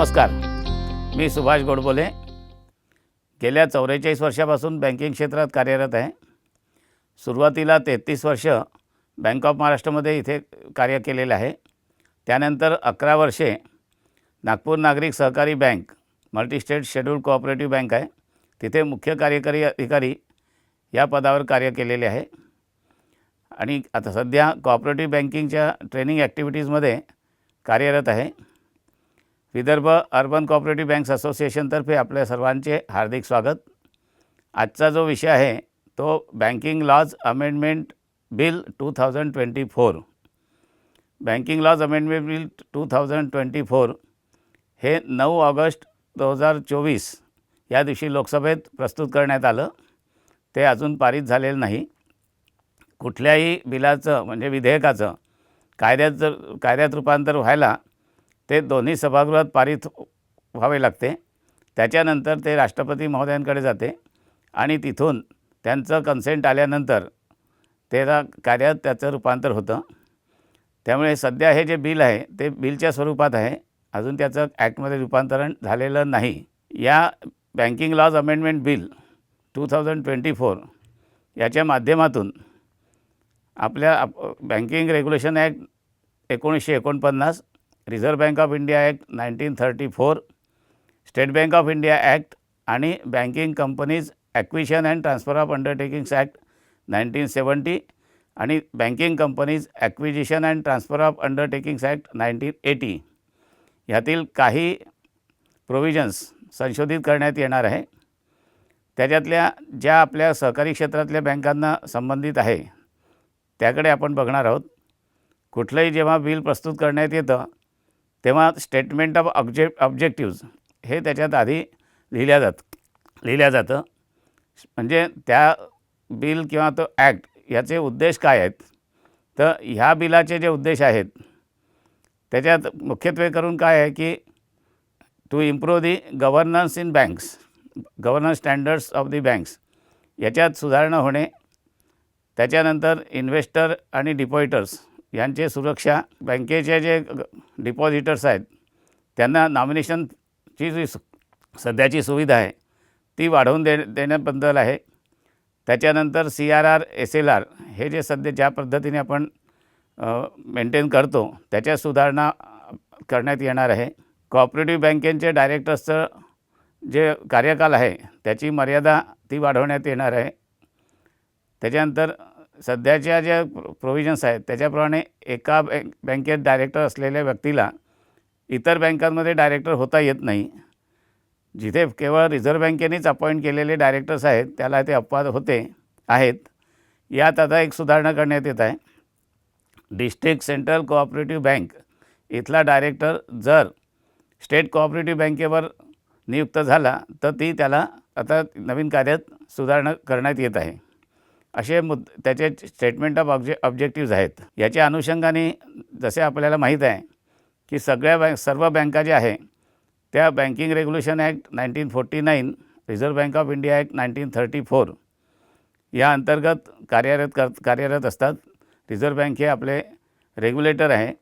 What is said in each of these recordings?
नमस्कार. मी सुभाष गोडबोले. गेल्या चौवेचाळीस वर्षापासून बँकिंग क्षेत्रात कार्यरत आहे. सुरुवातीला तेहतीस वर्ष बँक ऑफ महाराष्ट्रमध्ये इथे कार्य केलेलं आहे. त्यानंतर अकरा वर्षे नागपूर नागरिक सहकारी bank multistate schedule cooperative bank आहे. तिथे मुख्य कार्यकारी अधिकारी या पदावर कार्य केलेले आहे. आणि आता सध्या कॉपरेटिव्ह बँकिंगच्या ट्रेनिंग ॲक्टिव्हिटीजमध्ये कार्यरत आहे. विदर्भ अर्बन कॉपरेटिव्ह बँक्स असोसिएशनतर्फे आपल्या सर्वांचे हार्दिक स्वागत. आजचा जो विषय आहे तो banking laws amendment bill two thousand twenty four. Banking laws amendment bill two thousand twenty four हे नऊ ऑगस्ट दोन हजार चोवीस या दिवशी लोकसभेत प्रस्तुत करण्यात आलं. ते अजून पारित झालेलं नाही. कुठल्याही बिलाचं म्हणजे विधेयकाचं कायद्यात जर कायद्यात रूपांतर व्हायला ते दोन्ही सभागृहात पारित व्हावे लागते. त्याच्यानंतर ते राष्ट्रपती महोदयांकडे जाते आणि तिथून त्यांचं कन्सेंट आल्यानंतर त्याला कार्यात त्याचं रूपांतर होतं. त्यामुळे सध्या हे जे बिल आहे ते बिलच्या स्वरूपात आहे. अजून त्याचं ॲक्टमध्ये रूपांतरण झालेलं नाही. या banking laws amendment bill two thousand twenty four याच्या माध्यमातून आपल्या आप बँकिंग रेग्युलेशन ॲक्ट एकोणीसशे एकोणपन्नास reserve bank of India act nineteen thirty four state bank of India act आणि banking companies acquisition and transfer of undertakings act nineteen seventy आणि banking companies acquisition and transfer of undertakings act nineteen eighty. ह्यातील काही provisions संशोधित करण्यात येणार आहे. त्याच्यातल्या ज्या आपल्या सहकारी क्षेत्रातल्या बँकांना संबंधित आहे त्याकडे आपण बघणार आहोत. कुठलंही जेव्हा बिल प्रस्तुत करण्यात येतं तेव्हा स्टेटमेंट ऑफ ऑब्जे ऑब्जेक्टिव्ज हे त्याच्यात आधी लिहिल्या जात लिहिल्या जातं. म्हणजे त्या बिल किंवा तो ॲक्ट याचे उद्देश काय आहेत? तर ह्या बिलाचे जे उद्देश आहेत त्याच्यात मुख्यत्वे करून काय आहे की to improve the governance in banks governance standards of the banks याच्यात सुधारणा होणे त्याच्यानंतर इन्व्हेस्टर आणि डिपॉइटर्स यांचे सुरक्षा बँकेचे जे डिपॉझिटर्स आहेत त्यांना नॉमिनेशनची जी सध्याची सुविधा आहे ती वाढवून दे देण्याबद्दल आहे. त्याच्यानंतर C R R S L R हे जे सध्या ज्या पद्धतीने आपण मेंटेन करतो त्याच्या सुधारणा करण्यात येणार आहे. कॉपरेटिव्ह बँकेचे डायरेक्टर्सचं जे कार्यकाल आहे त्याची मर्यादा ती वाढवण्यात येणार आहे. त्याच्यानंतर सध्याच्या ज्या प्रोव्हिजन्स आहेत त्याच्याप्रमाणे एका बँक बँकेत डायरेक्टर असलेल्या व्यक्तीला इतर बँकांमध्ये डायरेक्टर होता येत नाही. जिथे केवळ रिझर्व्ह बँकेनेच अपॉइंट केलेले डायरेक्टर्स आहेत त्याला ते अपवाद होते आहेत. यात आता एक सुधारणा करण्यात येत आहे. डिस्ट्रिक्ट सेंट्रल कोऑपरेटिव्ह बँक इथला डायरेक्टर जर स्टेट कोऑपरेटिव्ह बँकेवर नियुक्त झाला तर ती त्याला आता नवीन कार्यात सुधारणा करण्यात येत आहे. असे मुद त्याचे स्टेटमेंट ऑफ ऑब्जे ऑब्जेक्टिव्ज आहेत. याच्या अनुषंगाने जसे आपल्याला माहीत आहे की सगळ्या बँक सर्व बँका ज्या आहे त्या banking regulation act nineteen forty nine reserve bank of India act nineteen thirty four या अंतर्गत कार्यरत कर कार्यरत असतात. रिझर्व्ह बँक हे आपले रेग्युलेटर आहे.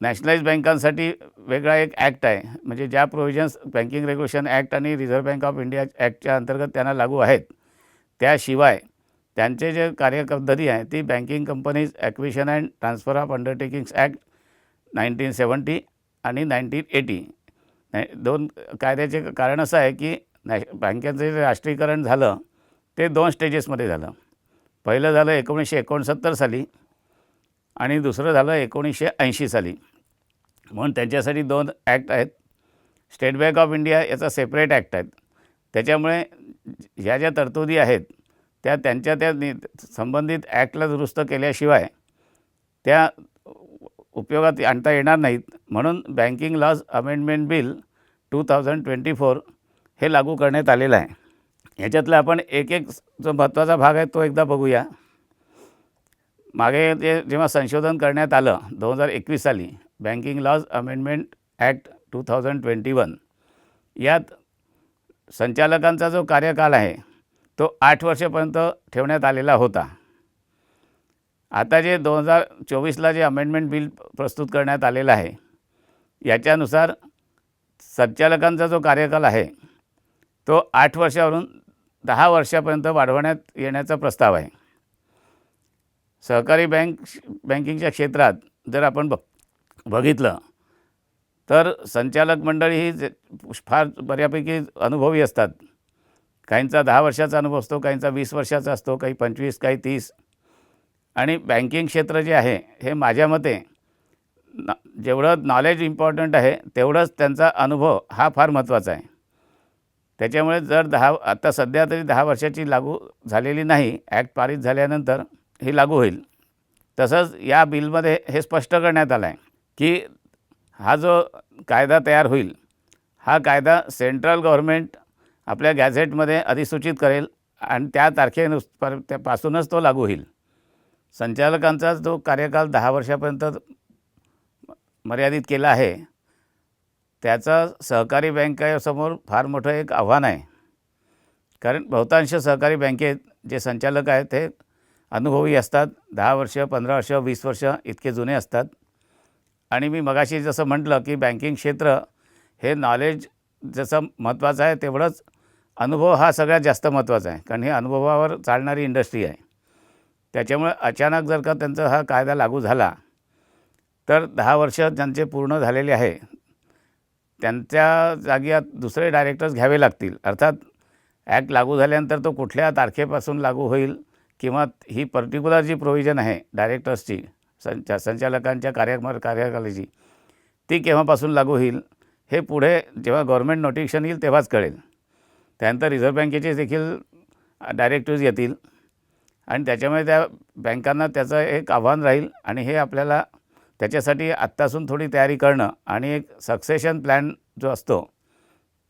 नॅशनलाइज बँकांसाठी वेगळा एक ॲक्ट आहे. म्हणजे ज्या प्रोव्हिजन्स बँकिंग रेग्युलेशन ॲक्ट आणि रिझर्व्ह बँक ऑफ इंडिया ॲक्टच्या अंतर्गत त्यांना लागू आहेत त्याशिवाय त्यांचे जे कार्यपद्धती आहे ती banking companies acquisition and transfer of undertakings act nineteen seventy आणि नाईन्टीन एटी नाही दोन कायद्याचे कारण असं आहे की नॅश बँकेचं जे राष्ट्रीयकरण झालं ते दोन स्टेजेसमध्ये झालं. पहिलं झालं एकोणीसशे एकोणसत्तर साली आणि दुसरं झालं एकोणीसशे ऐंशी साली. म्हणून त्यांच्यासाठी दोन ॲक्ट आहेत. स्टेट बँक ऑफ इंडिया याचा सेपरेट ॲक्ट आहेत. त्याच्यामुळे ह्या ज्या तरतुदी आहेत त्या त्यांच्या त्या नि संबंधित ॲक्टला दुरुस्त केल्याशिवाय त्या उपयोगात आणता येणार नाहीत. म्हणून banking laws amendment bill two thousand twenty four हे लागू करण्यात आलेलं आहे. याच्यातला आपण एक एक जो महत्त्वाचा भाग आहे तो एकदा बघूया. मागे ते जेव्हा संशोधन करण्यात आलं दोन हजार एकवीस साली banking laws amendment act two thousand twenty one यात संचालकांचा जो कार्यकाल आहे तो आठ वर्षापर्यंत ठेवण्यात आलेला होता. आता जे दोन हजार चोवीसला जे अमेंडमेंट बिल प्रस्तुत करण्यात आलेलं आहे याच्यानुसार संचालकांचा जो कार्यकाल आहे तो आठ वर्षावरून दहा वर्षापर्यंत वाढवण्यात येण्याचा प्रस्ताव आहे. सहकारी बँक बँकिंगच्या क्षेत्रात जर आपण बघ बघितलं तर संचालक मंडळी ही जे- फार बऱ्यापैकी अनुभवी असतात. काहींचा दहा वर्षाचा अनुभव असतो काहींचा वीस वर्षाचा असतो काही पंचवीस काही तीस. आणि बँकिंग क्षेत्र जे आहे हे माझ्या मते न जेवढं नॉलेज इम्पॉर्टंट आहे तेवढंच त्यांचा अनुभव हा फार महत्त्वाचा आहे. त्याच्यामुळे जर दहा आता सध्या तरी दहा वर्षाची लागू झालेली नाही ॲक्ट पारित झाल्यानंतर ही लागू होईल. तसंच या बिलमध्ये हे स्पष्ट करण्यात आलं आहे की हा जो कायदा तयार होईल हा कायदा सेंट्रल गव्हर्मेंट आपल्या गॅझेटमध्ये अधिसूचित करेल आणि त्या तारखेनुस पर त्यापासूनच तो लागू होईल. संचालकांचा जो कार्यकाल दहा वर्षापर्यंत मर्यादित केला आहे त्याचा सहकारी बँकेसमोर फार मोठं एक आव्हान आहे. कारण बहुतांश सहकारी बँकेत जे संचालक आहेत ते अनुभवी असतात. दहा वर्ष पंधरा वर्ष वीस वर्ष इतके जुने असतात. आणि मी मगाशी जसं म्हटलं की बँकिंग क्षेत्र हे नॉलेज जसं महत्त्वाचं आहे तेवढंच अनुभव हा सगळ्यात जास्त महत्त्वाचा आहे. कारण ही अनुभवावर चालणारी इंडस्ट्री आहे. त्याच्यामुळे अचानक जर का त्यांचा हा कायदा लागू झाला तर दहा वर्ष ज्यांचे पूर्ण झालेले आहे त्यांच्या जागी आत दुसरे डायरेक्टर्स घ्यावे लागतील. अर्थात ॲक्ट लागू झाल्यानंतर तो कुठल्या तारखेपासून लागू होईल किंवा ही पर्टिक्युलर जी प्रोव्हिजन आहे डायरेक्टर्सची संचा संचालकांच्या कार्यक्रम कार्यकालाची ती केव्हापासून लागू होईल? हे पुढे जेव्हा गव्हर्मेंट नोटिफिकेशन येईल तेव्हाच कळेल. त्यानंतर रिझर्व्ह बँकेचे देखील डायरेक्टिव्ज येतील. आणि त्याच्यामुळे त्या बँकांना त्याचं एक आव्हान राहील आणि हे आपल्याला त्याच्यासाठी आत्तासून थोडी तयारी करणं आणि एक सक्सेशन प्लॅन जो असतो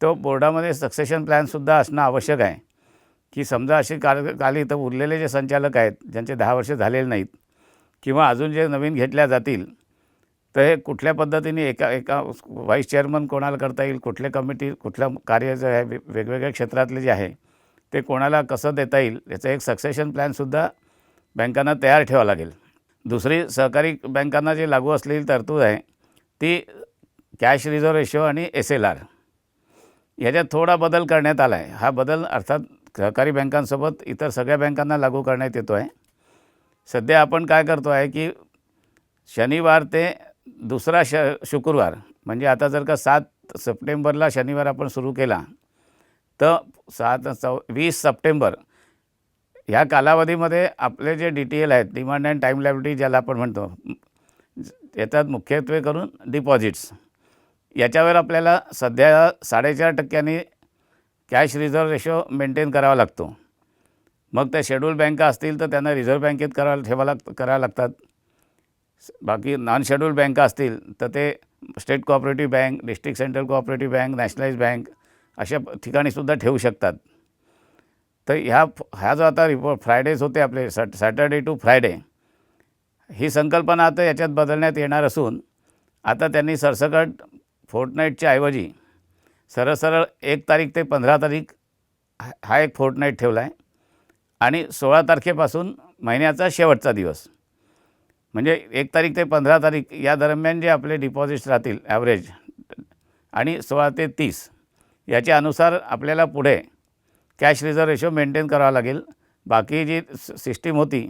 तो बोर्डामध्ये सक्सेशन प्लॅनसुद्धा असणं आवश्यक आहे. की समजा अशी काल काली तर उरलेले जे संचालक आहेत ज्यांचे दहा वर्ष झालेले नाहीत किंवा अजून जे नवीन घेतल्या जातील तर हे कुठल्या पद्धतीने एका एका व्हाईस चेअरमन कोणाला करता येईल कुठल्या कमिटी कुठल्या कार्य जे आहे वे- वेगवेगळ्या क्षेत्रातले जे आहे ते कोणाला कसं देता येईल याचं एक सक्सेशन प्लॅनसुद्धा बँकांना तयार ठेवावं लागेल. दुसरी सहकारी बँकांना जे लागू असलेली तरतूद आहे ती कॅश रिझर्व रेशो आणि एस एल आर ह्याच्यात थोडा बदल करण्यात आला आहे. हा बदल अर्थात सहकारी बँकांसोबत इतर सगळ्या बँकांना लागू करण्यात येतो आहे सध्या आपण काय करतो आहे की शनिवार ते दुसरा श शुक्रवार म्हणजे आता जर का सात सप्टेंबरला शनिवार आपण सुरू केला तर सात चौ वीस सप्टेंबर ह्या कालावधीमध्ये आपले जे डी टी एल आहेत डिमांड अँड टाईम लायबिलिटी ज्याला आपण म्हणतो येतात मुख्यत्वे करून डिपॉझिट्स. याच्यावर आपल्याला सध्या साडेचार टक्क्यांनी कॅश रिझर्व्ह रेशो मेंटेन करावा लागतो. मग त्या शेड्यूल बँका असतील तर त्यांना रिझर्व्ह बँकेत करायला ठेवा लाग करावं लागतात. बाकी नॉन शेड्यूल्ड बँका असतील तर ते state cooperative bank district central cooperative bank nationalise bank अशा ठिकाणीसुद्धा ठेवू शकतात. तर ह्या ह्या जो आता रिपोर्ट फ्रायडेज होते आपले सॅट सॅटर्डे टू फ्रायडे ही संकल्पना आता याच्यात बदलण्यात येणार असून आता त्यांनी सरसकट फोर्टनाईटच्या ऐवजी सरळ सरळ एक तारीख ते पंधरा तारीख हा- हा एक फोर्टनाईट ठेवला आहे आणि सोळा तारखेपासून महिन्याचा शेवटचा दिवस. म्हणजे एक तारीख ते पंधरा तारीख या दरम्यान जे आपले डिपॉझिट्स राहतील ॲव्हरेज आणि सोळा ते तीस याच्या अनुसार आपल्याला पुढे कॅश रिझर्व रेशो मेंटेन करावा लागेल. बाकी जी स सिस्टीम होती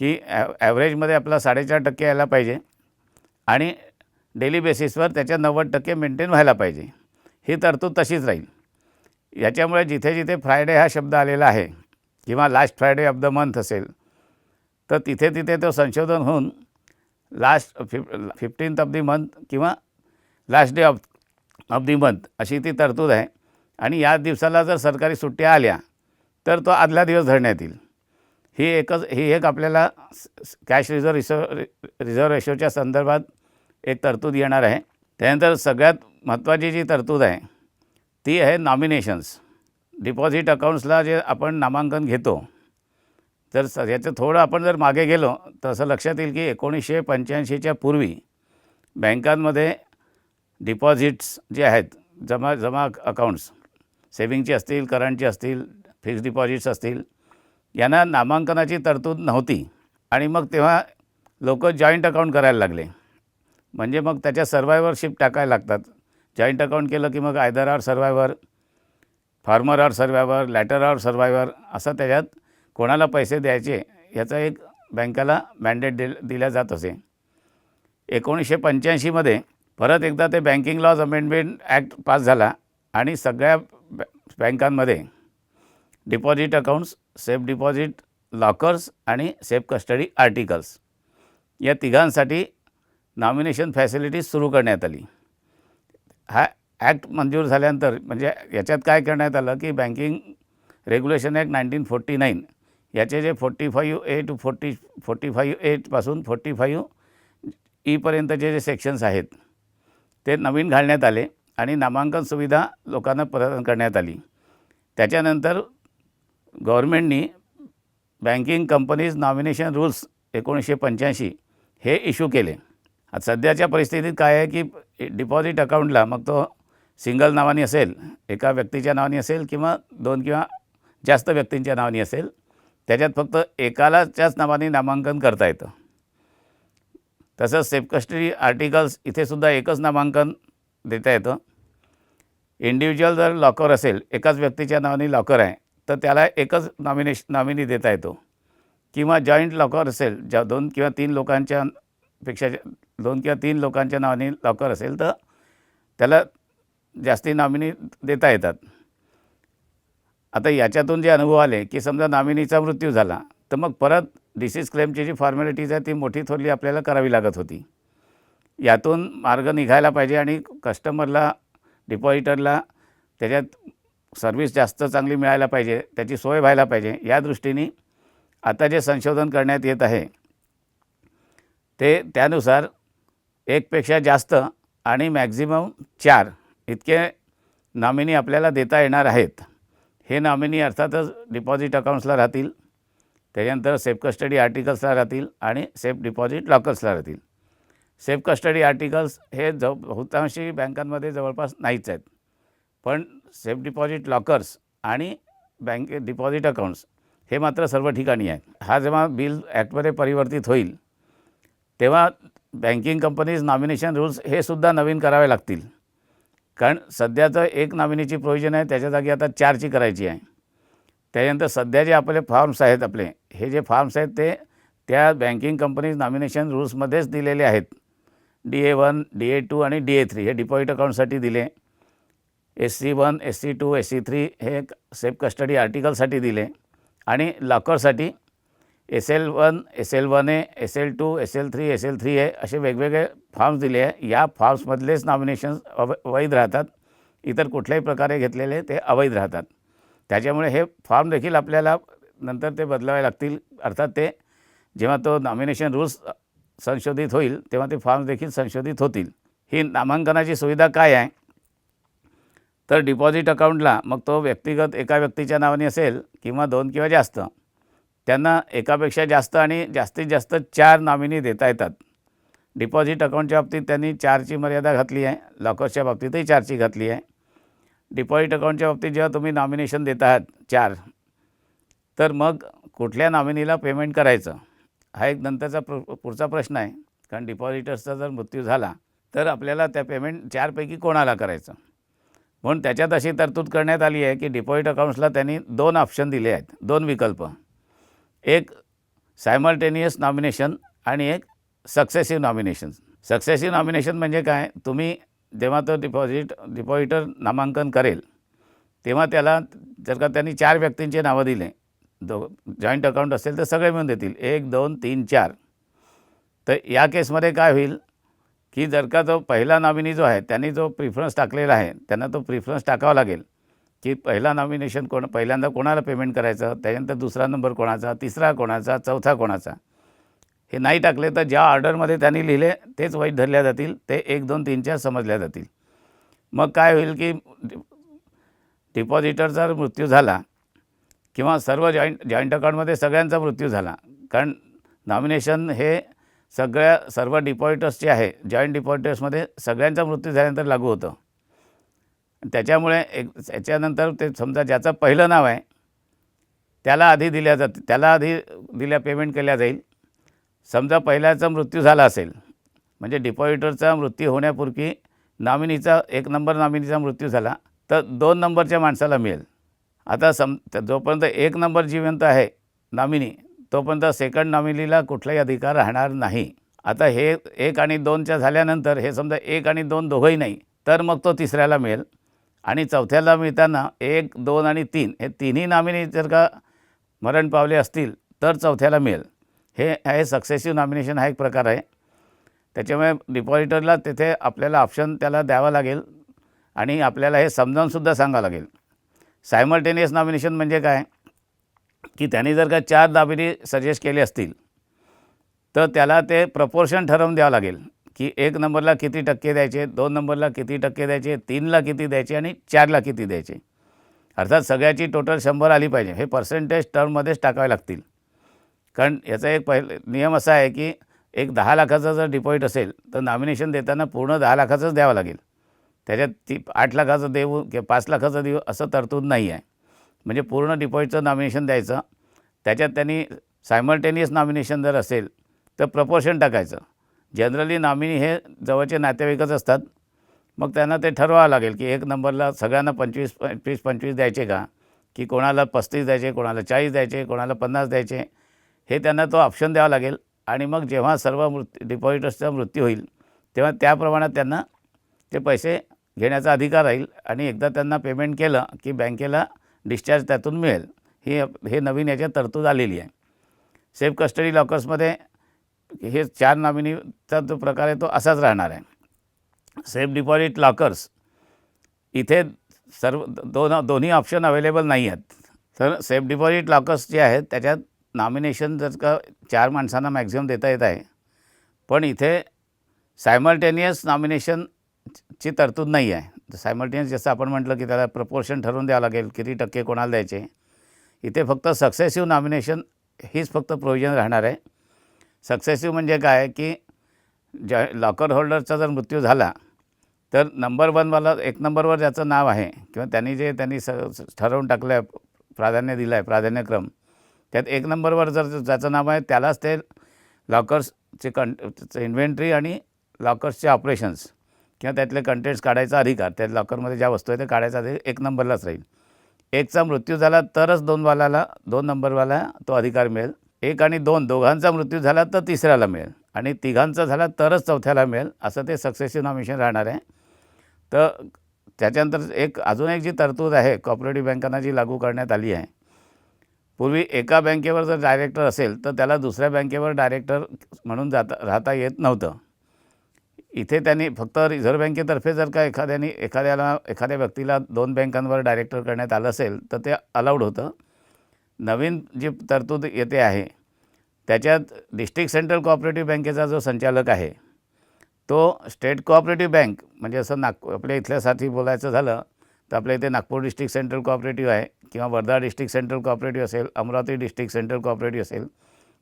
की ॲ ॲव्हरेजमध्ये आपला साडेचार टक्के यायला पाहिजे आणि डेली बेसिसवर त्याच्या नव्वद टक्के मेंटेन व्हायला पाहिजे. ही तरतूद तशीच राहील. याच्यामुळे जिथे जिथे फ्रायडे हा शब्द आलेला आहे किंवा last Friday of the month असेल तर तिथे तिथे तो संशोधन होऊन last fif fifteenth of the month किंवा last day of of the month अशी ती तरतूद आहे. आणि या दिवसाला जर सरकारी सुट्ट्या आल्या तर तो आदला दिवस धरण्यात येईल. ही एकच ही एक आपल्याला कॅश रिझर्व रिसर्व रिझर्व रेशोच्या संदर्भात एक तरतूद येणार आहे. त्यानंतर सगळ्यात महत्त्वाची जी तरतूद आहे ती आहे नॉमिनेशन्स डिपॉझिट अकाउंट्सला जे आपण नामांकन घेतो तर स याचं थोडं आपण जर मागे गेलो तर असं लक्षात येईल की एकोणीसशे पंच्याऐंशीच्या पूर्वी बँकांमध्ये डिपॉझिट्स जे आहेत जमा जमा अकाउंट्स सेविंगचे असतील करंटचे असतील फिक्स्ड डिपॉझिट्स असतील यांना नामांकनाची तरतूद नव्हती. आणि मग तेव्हा लोक जॉईंट अकाउंट करायला लागले. म्हणजे मग त्याच्या सर्वायवरशिप टाकायला लागतात. जॉईंट अकाउंट केलं की मग either or survivor former or survivor latter or survivor असं त्याच्यात कोणाला पैसे द्यायचे याचा एक बँकेला मॅन्डेट दिल दिल्या जात असे. एकोणीसशे पंच्याऐंशीमध्ये परत एकदा ते banking laws amendment act pass झाला आणि सगळ्या बॅ बँकांमध्ये deposit accounts safe deposit lockers आणि सेफ कस्टडी आर्टिकल्स या तिघांसाठी नॉमिनेशन फॅसिलिटीज सुरू करण्यात आली. हा ॲक्ट मंजूर झाल्यानंतर म्हणजे याच्यात काय करण्यात आलं की banking regulation act nineteen forty nine याचे जे forty five A to forty forty five एटपासून forty five ईपर्यंतचे जे सेक्शन्स आहेत ते नवीन घालण्यात आले आणि नामांकन सुविधा लोकांना प्रदान करण्यात आली. त्याच्यानंतर गव्हर्मेंटनी बँकिंग कंपनीज नॉमिनेशन रूल्स एकोणीसशे पंच्याऐंशी हे इश्यू केले. आता सध्याच्या परिस्थितीत काय आहे की डिपॉझिट अकाउंटला मग तो सिंगल नावाने असेल एका व्यक्तीच्या नावाने असेल किंवा दोन किंवा जास्त व्यक्तींच्या नावाने असेल त्याच्यात फक्त एकालाच्याच नावाने नामांकन करता येतं. तसंच सेफ कस्टडी आर्टिकल्स इथेसुद्धा एकच नामांकन देता येतं. इंडिव्हिज्युअल जर लॉकर असेल एकाच व्यक्तीच्या नावाने लॉकर आहे तर त्याला एकच नॉमिनेश नॉमिनी देता येतो. किंवा जॉईंट लॉकर असेल ज्या दोन किंवा तीन लोकांच्या पेक्षा दोन किंवा तीन लोकांच्या नावाने लॉकर असेल तर त्याला जास्ती नॉमिनी देता येतात. आता याच्यातून जे अनुभव आले की समजा नॉमिनीचा मृत्यू झाला तर मग परत डिसीज क्लेमची जी फॉर्मॅलिटीज आहे ती मोठी थोडी आपल्याला करावी लागत होती. यातून मार्ग निघायला पाहिजे आणि कस्टमरला डिपॉझिटरला त्याच्यात सर्व्हिस जास्त चांगली मिळायला पाहिजे त्याची सोय व्हायला पाहिजे या दृष्टीने आता जे संशोधन करण्यात येत आहे ते त्यानुसार एकपेक्षा जास्त आणि मॅक्झिमम चार इतके नॉमिनी आपल्याला देता येणार आहेत. हे नॉमिनी अर्थातच डिपॉझिट अकाउंट्सला राहतील. त्याच्यानंतर सेफ कस्टडी आर्टिकल्सला राहतील आणि सेफ डिपॉझिट लॉकर्सला राहतील. सेफ कस्टडी आर्टिकल्स हे जव बहुतांशी बँकांमध्ये जवळपास नाहीच आहेत. पण सेफ डिपॉझिट लॉकर्स आणि बँक डिपॉझिट अकाउंट्स हे मात्र सर्व ठिकाणी आहेत. हा जेव्हा बिल ॲक्टमध्ये परिवर्तित होईल तेव्हा बँकिंग कंपनीज नॉमिनेशन रूल्स हे सुद्धा नवीन करावे लागतील. कारण सध्याचं एक नॉमिनीची प्रोव्हिजन आहे त्याच्या जागी आता चारची करायची आहे. त्याच्यानंतर सध्या जे आपले फॉर्म्स आहेत आपले हे जे फॉर्म्स आहेत ते त्या बँकिंग कंपनीज नॉमिनेशन रूल्समध्येच दिलेले आहेत. D A one D A two आणि डी ए थ्री हे डिपॉझिट अकाउंटसाठी दिले. S C one S C two S C three हे सेफ कस्टडी आर्टिकलसाठी दिले. आणि लॉकरसाठी S L one S L one A S L two S L three S L three A असे वेगवेगळे forms दिले आहे. या फॉर्म्समधलेच नॉमिनेशन्स अव वैध राहतात. इतर कुठल्याही प्रकारे घेतलेले ते अवैध राहतात. त्याच्यामुळे हे फॉर्म देखील आपल्याला नंतर ते बदलावे लागतील. अर्थात ते जेव्हा तो नॉमिनेशन रूल्स संशोधित होईल तेव्हा ते फॉर्म देखील संशोधित होतील. ही नामांकनाची सुविधा काय आहे? तर डिपॉझिट अकाउंटला मग तो व्यक्तिगत एका व्यक्तीच्या नावाने असेल किंवा दोन किंवा जास्त. त्यांना एकापेक्षा जास्त आणि जास्तीत जास्त चार नॉमिनी देता येतात. डिपॉझिट अकाउंटच्या बाबतीत त्यांनी चारची मर्यादा घातली आहे. लॉकर्सच्या बाबतीतही चारची घातली आहे. डिपॉझिट अकाउंटच्या बाबतीत जेव्हा तुम्ही नॉमिनेशन देत आहात चार तर मग कुठल्या नॉमिनीला पेमेंट करायचं? हा एक नंतरचा प्र पुढचा प्रश्न आहे. कारण डिपॉझिटर्सचा जर मृत्यू झाला तर आपल्याला त्या पेमेंट चारपैकी कोणाला करायचं? म्हणून त्याच्यात अशी तरतूद करण्यात आली आहे की डिपॉझिट अकाउंट्सला त्यांनी दोन ऑप्शन दिले आहेत. दोन विकल्प. एक सायमल्टेनियस नॉमिनेशन आणि एक सक्सेसिव्ह नॉमिनेशन सक्सेसिव्ह नॉमिनेशन म्हणजे काय? तुम्ही जेव्हा तो डिपॉझिट डिपॉझिटर नामांकन करेल तेव्हा त्याला जर का त्यांनी चार व्यक्तींचे नावं दिले दो जॉईंट अकाउंट असेल तर सगळे मिळून देतील. एक दोन तीन चार. तर या केसमध्ये काय होईल की जर का तो पहिला नॉमिनी जो आहे त्यांनी जो प्रिफरन्स टाकलेला आहे त्यांना तो प्रिफरन्स टाकावा लागेल की पहिला नॉमिनेशन कोण पहिल्यांदा कोणाला पेमेंट करायचं त्याच्यानंतर दुसरा नंबर कोणाचा तिसरा कोणाचा चौथा कोणाचा. हे नाही टाकले तर ज्या ऑर्डरमध्ये त्यांनी लिहिले तेच वाईट धरल्या जातील ते एक दोन तीन चार समजल्या जातील. मग काय होईल की डिपॉझिटरचा मृत्यू झाला किंवा सर्व जॉईंट जॉईंट अकाउंटमध्ये सगळ्यांचा मृत्यू झाला कारण नॉमिनेशन हे सगळ्या सर्व डिपॉझिटर्सचे आहे जॉईंट डिपॉझिटर्समध्ये सगळ्यांचा मृत्यू झाल्यानंतर लागू होतं. त्याच्यामुळे एक त्याच्यानंतर ते समजा ज्याचं पहिलं नाव आहे त्याला आधी दिल्या जाते त्याला आधी दिल्या पेमेंट केल्या जाईल. समजा पहिल्याचा मृत्यू झाला असेल म्हणजे डिपॉझिटरचा मृत्यू होण्यापूर्वी नॉमिनीचा एक नंबर नॉमिनीचा मृत्यू झाला तर दोन नंबरच्या माणसाला मिळेल. आता सम जोपर्यंत एक नंबर जिवंत आहे नॉमिनी तोपर्यंत सेकंड नॉमिनीला कुठलाही अधिकार राहणार नाही. आता हे एक आणि दोनच्या झाल्यानंतर हे समजा एक आणि दोन दोघंही नाही तर मग तो तिसऱ्याला मिळेल. आणि चौथ्याला मिळताना एक दोन आणि तीन हे तिन्ही नॉमिनी जर का मरण पावले असतील तर चौथ्याला मिळेल. हे आहे सक्सेसिव्ह नॉमिनेशन हा एक प्रकार आहे. त्याच्यामुळे डिपॉझिटरला तिथे आपल्याला ऑप्शन त्याला द्यावा लागेल आणि आपल्याला हे समजावूनसुद्धा सांगावं लागेल. सायमल्टेनियस नॉमिनेशन म्हणजे काय? की त्यांनी जर का चार दाबिरी सजेस्ट केले असतील तर त्याला ते प्रपोर्शन ठरवून द्यावं लागेल. की एक नंबरला किती टक्के द्यायचे दोन नंबरला किती टक्के द्यायचे तीनला किती द्यायचे आणि चारला किती द्यायचे. अर्थात सगळ्याची टोटल शंभर आली पाहिजे. हे पर्सेंटेज टर्ममध्येच टाकावे लागतील. कारण याचा एक पहिले नियम असा आहे की एक दहा लाखाचा जर डिपॉझिट असेल तर नॉमिनेशन देताना पूर्ण दहा लाखाचंच द्यावं लागेल. त्याच्यात ती आठ लाखाचं देऊ किंवा पाच लाखाचं देऊ असं तरतूद नाही आहे. म्हणजे पूर्ण डिपॉझिटचं नॉमिनेशन द्यायचं. त्याच्यात त्यांनी सायमल्टेनियस नॉमिनेशन जर असेल तर प्रपोर्शन टाकायचं. जनरली नॉमिनी हे जवळचे नातेवाईकच असतात. मग त्यांना ते ठरवावं लागेल की एक नंबरला सगळ्यांना पंचवीस पंचवीस पंचवीस द्यायचे का? की कोणाला पस्तीस द्यायचे कोणाला चाळीस द्यायचे कोणाला पन्नास द्यायचे? हे त्यांना तो ऑप्शन द्यावा लागेल. आणि मग जेव्हा सर्व मृत्यू डिपॉझिटर्सचा मृत्यू होईल तेव्हा त्या प्रमाणात त्यांना ते पैसे घेण्याचा अधिकार राहील. आणि एकदा त्यांना पेमेंट केलं की बँकेला डिस्चार्ज त्यातून मिळेल. ही हे नवीन याच्यात तरतूद आलेली आहे. सेफ कस्टडी लॉकर्समध्ये हे चार नॉमिनीचा जो प्रकार आहे तो असाच राहणार आहे. सेफ डिपॉझिट लॉकर्स इथे सर्व दोन दोन्ही ऑप्शन अवेलेबल नाही आहेत तर सेफ डिपॉझिट लॉकर्स जे आहेत त्याच्यात नॉमिनेशन जर का चार माणसांना मॅक्झिमम देता येत आहे पण इथे सायमल्टेनियस नॉमिनेशनची तरतूद नाही आहे. सायमल्टेनियस जसं आपण म्हटलं की त्याला प्रपोर्शन ठरवून द्यावं लागेल किती टक्के कोणाला द्यायचे. इथे फक्त सक्सेसिव्ह नॉमिनेशन हीच फक्त प्रोव्हिजन राहणार आहे. सक्सेसिव्ह म्हणजे काय? की ज्या लॉकर होल्डरचा जर मृत्यू झाला तर नंबर वनवाला एक नंबरवर ज्याचं नाव आहे किंवा त्यांनी जे त्यांनी स स- ठरवून टाकलं आहे प्राधान्य दिलं आहे प्राधान्यक्रम त्यात एक नंबरवर जर ज्याचं नाव आहे त्यालाच ते लॉकर्सचे कं इन्व्हेंटरी आणि लॉकर्सचे ऑपरेशन्स किंवा त्यातले कंटेंट्स काढायचा अधिकार. त्या लॉकरमध्ये ज्या वस्तू आहे ते काढायचा अधिकार एक नंबरलाच राहील. एकचा मृत्यू झाला तरच दोन दोन नंबरवाला तो अधिकार मिळेल. एक आणि दोन दोघांचा मृत्यू झाला तर तिसऱ्याला मिळेल. आणि तिघांचा झाला तरच चौथ्याला मिळेल. असं ते सक्सेसिव्ह नॉमिनेशन राहणार आहे. तर त्याच्यानंतर एक अजून एक जी तरतूद आहे कॉपरेटिव्ह बँकांना जी लागू करण्यात आली आहे पूर्वी एका बँकेवर जर डायरेक्टर असेल तर त्याला दुसऱ्या बँकेवर डायरेक्टर म्हणून जाता राहता येत नव्हतं. इथे त्यांनी फक्त रिझर्व्ह बँकेतर्फे जर का एखाद्याने एखाद्याला एखाद्या व्यक्तीला दोन बँकांवर डायरेक्टर करण्यात आलं असेल तर ते अलाउड होतं. नवीन जी तरतूद येते आहे त्याच्यात डिस्ट्रिक्ट सेंट्रल कोऑपरेटिव्ह बँकेचा जो संचालक आहे तो स्टेट कोऑपरेटिव्ह बँक म्हणजे असं नाग आपल्या इथल्यासाठी बोलायचं झालं तर आपल्या इथे नागपूर डिस्ट्रिक्ट सेंट्रल कॉपरेटिव्ह आहे किंवा वर्धा डिस्ट्रिक्ट सेंट्रल कॉपरेटिव्ह असेल अमरावती डिस्ट्रिक्ट सेंट्रल कॉपरेटिव्ह असेल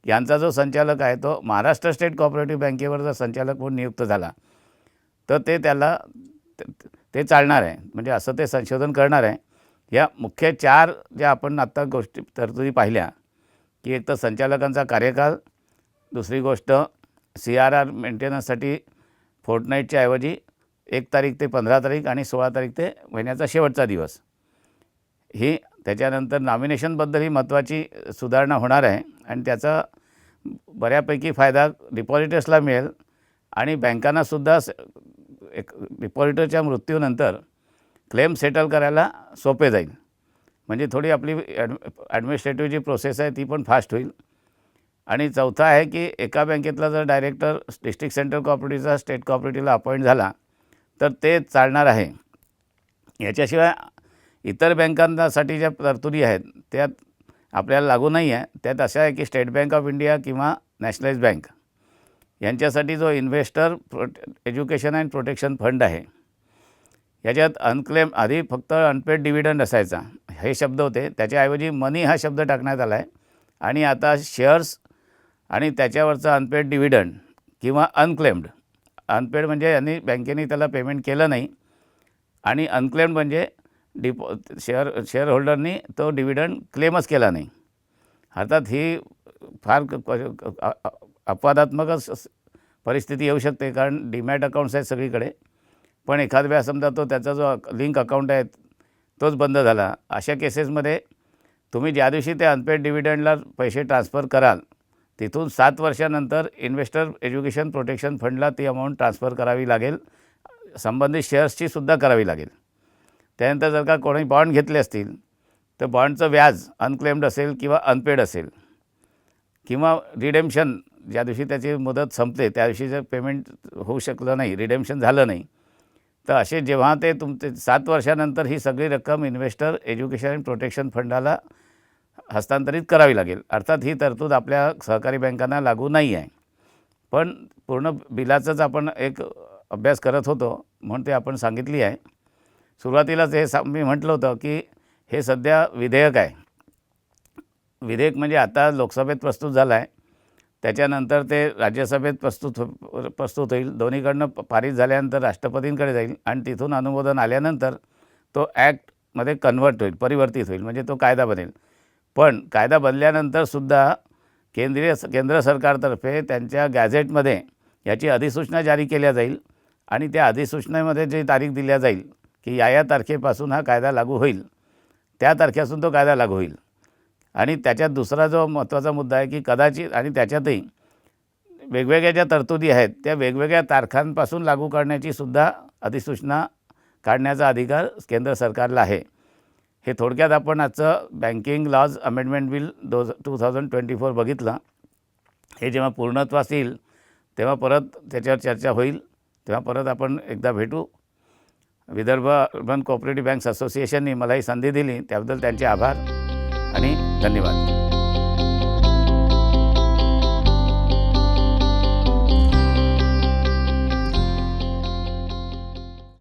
यांचा जो संचालक आहे तो महाराष्ट्र स्टेट कॉपरेटिव्ह बँकेवर जर संचालक म्हणून नियुक्त झाला तर ते त्याला ते- चालणार आहे. म्हणजे असं ते संशोधन करणार आहे. या मुख्य चार ज्या आपण आत्ता गोष्टी तरतुदी पाहिल्या की एक तर संचालकांचा कार्यकाळ दुसरी गोष्ट सी आर आर मेंटेनन्ससाठी फोर्टनाईटच्या ऐवजी एक तारीख ते पंधरा तारीख आणि सोळा तारीख ते महिन्याचा शेवटचा दिवस. ही त्याच्यानंतर नॉमिनेशनबद्दल ही महत्त्वाची सुधारणा होणार आहे आणि त्याचा बऱ्यापैकी फायदा डिपॉझिटर्सला मिळेल आणि बँकांनासुद्धा स- एक डिपॉझिटरच्या मृत्यूनंतर क्लेम सेटल करायला सोपे जाईल. म्हणजे थोडी आपली ॲड ॲडमिनिस्ट्रेटिव्ह जी प्रोसेस आहे ती पण फास्ट होईल. आणि चौथा आहे की एका बँकेतला जर डायरेक्टर डिस्ट्रिक्ट सेंट्रल कॉपरेटिव्हचा स्टेट कॉपरेटिव्हला अपॉइंट झाला तर ते चालणार आहे. याच्याशिवाय इतर बँकांसाठी ज्या तरतुदी आहेत त्यात आपल्याला लागू नाही आहे. त्यात अशा आहे की स्टेट बँक ऑफ इंडिया किंवा नॅशनलाइज बँक यांच्यासाठी जो investor prote education and protection fund आहे याच्यात अनक्लेम आधी फक्त अनपेड डिव्हिडंड असायचा हे शब्द होते. त्याच्याऐवजी मनी हा शब्द टाकण्यात आला आहे आणि आता शेअर्स आणि त्याच्यावरचं अनपेड डिव्हिडंड किंवा अनक्लेम्ड अनपेड म्हणजे यांनी बँकेने त्याला पेमेंट केलं नाही. आणि अनक्लेम्ड म्हणजे डिपॉ शेअर शेअर होल्डरनी तो डिव्हिडंड क्लेमच केला नाही. अर्थात ही फार क- अपवादात्मकच परिस्थिती येऊ शकते कारण डीमॅट अकाउंट्स आहेत सगळीकडे. पण एखाद वेळा समजा तो त्याचा जो लिंक अकाउंट आहे तोच बंद झाला. अशा केसेसमध्ये तुम्ही ज्या दिवशी ते अनपेड डिव्हिडंडला पैसे ट्रान्सफर कराल तिथून सात वर्षानंतर इन्व्हेस्टर एज्युकेशन प्रोटेक्शन फंडला ती अमाऊंट ट्रान्सफर करावी लागेल. संबंधित शेअर्सची सुद्धा करावी लागेल. त्यानंतर जर का कोणी बॉन्ड घेतले असतील तर बॉन्डचं व्याज अनक्लेम्ड असेल किंवा अनपेड असेल किंवा रिडेम्शन ज्या दिवशी त्याची मुदत संपते त्या दिवशी जर पेमेंट होऊ शकलं नाही रिडेम्शन झालं नाही तर असे जेव्हा ते तुमचे सात वर्षानंतर ही सगळी रक्कम इन्व्हेस्टर एज्युकेशन अँड प्रोटेक्शन फंडाला हस्तांतरित करावी लागेल. अर्थात ही तरतूद आपल्या सहकारी बँकांना लागू नाही आहे. पण पूर्ण बिलाचंच आपण एक अभ्यास करत होतो म्हणून ते आपण सांगितली आहे. सुरुवातीलाच हे सा मी म्हटलं होतं की हे सध्या विधेयक आहे. विधेयक म्हणजे आता लोकसभेत प्रस्तुत झालं आहे त्याच्यानंतर ते राज्यसभेत प्रस्तुत हो प्रस्तुत होईल. दोन्हीकडनं पारित झाल्यानंतर राष्ट्रपतींकडे जाईल आणि तिथून अनुमोदन आल्यानंतर तो ॲक्टमध्ये कन्वर्ट होईल परिवर्तित होईल. म्हणजे तो कायदा बनेल. पण कायदा बनल्यानंतरसुद्धा केंद्रीय स- केंद्र सरकारतर्फे त्यांच्या गॅझेटमध्ये याची अधिसूचना जारी केल्या जाईल आणि त्या अधिसूचनेमध्ये जी तारीख दिल्या जाईल की या या तारखेपासून हा कायदा लागू होईल त्या तारखेपासून तो कायदा लागू होईल. आणि त्याच्यात दुसरा जो महत्त्वाचा मुद्दा आहे की कदाचित आणि त्याच्यातही वेगवेगळ्या ज्या तरतुदी आहेत त्या वेगवेगळ्या तारखांपासून लागू करण्याची सुद्धा अधिसूचना काढण्याचा अधिकार केंद्र सरकारला आहे. हे थोडक्यात आपण आजचं बँकिंग लॉज अमेंडमेंट बिल दो टू थाउजंड ट्वेंटी फोर बघितलं. हे जेव्हा पूर्णत्वास येईल तेव्हा परत त्याच्यावर चर्चा होईल. तेव्हा परत आपण एकदा भेटू. विदर्भ अर्बन कोऑपरेटिव्ह बँक्स असोसिएशननी मला ही संधी दिली. त्याबद्दल त्यांचे आभार आणि धन्यवाद.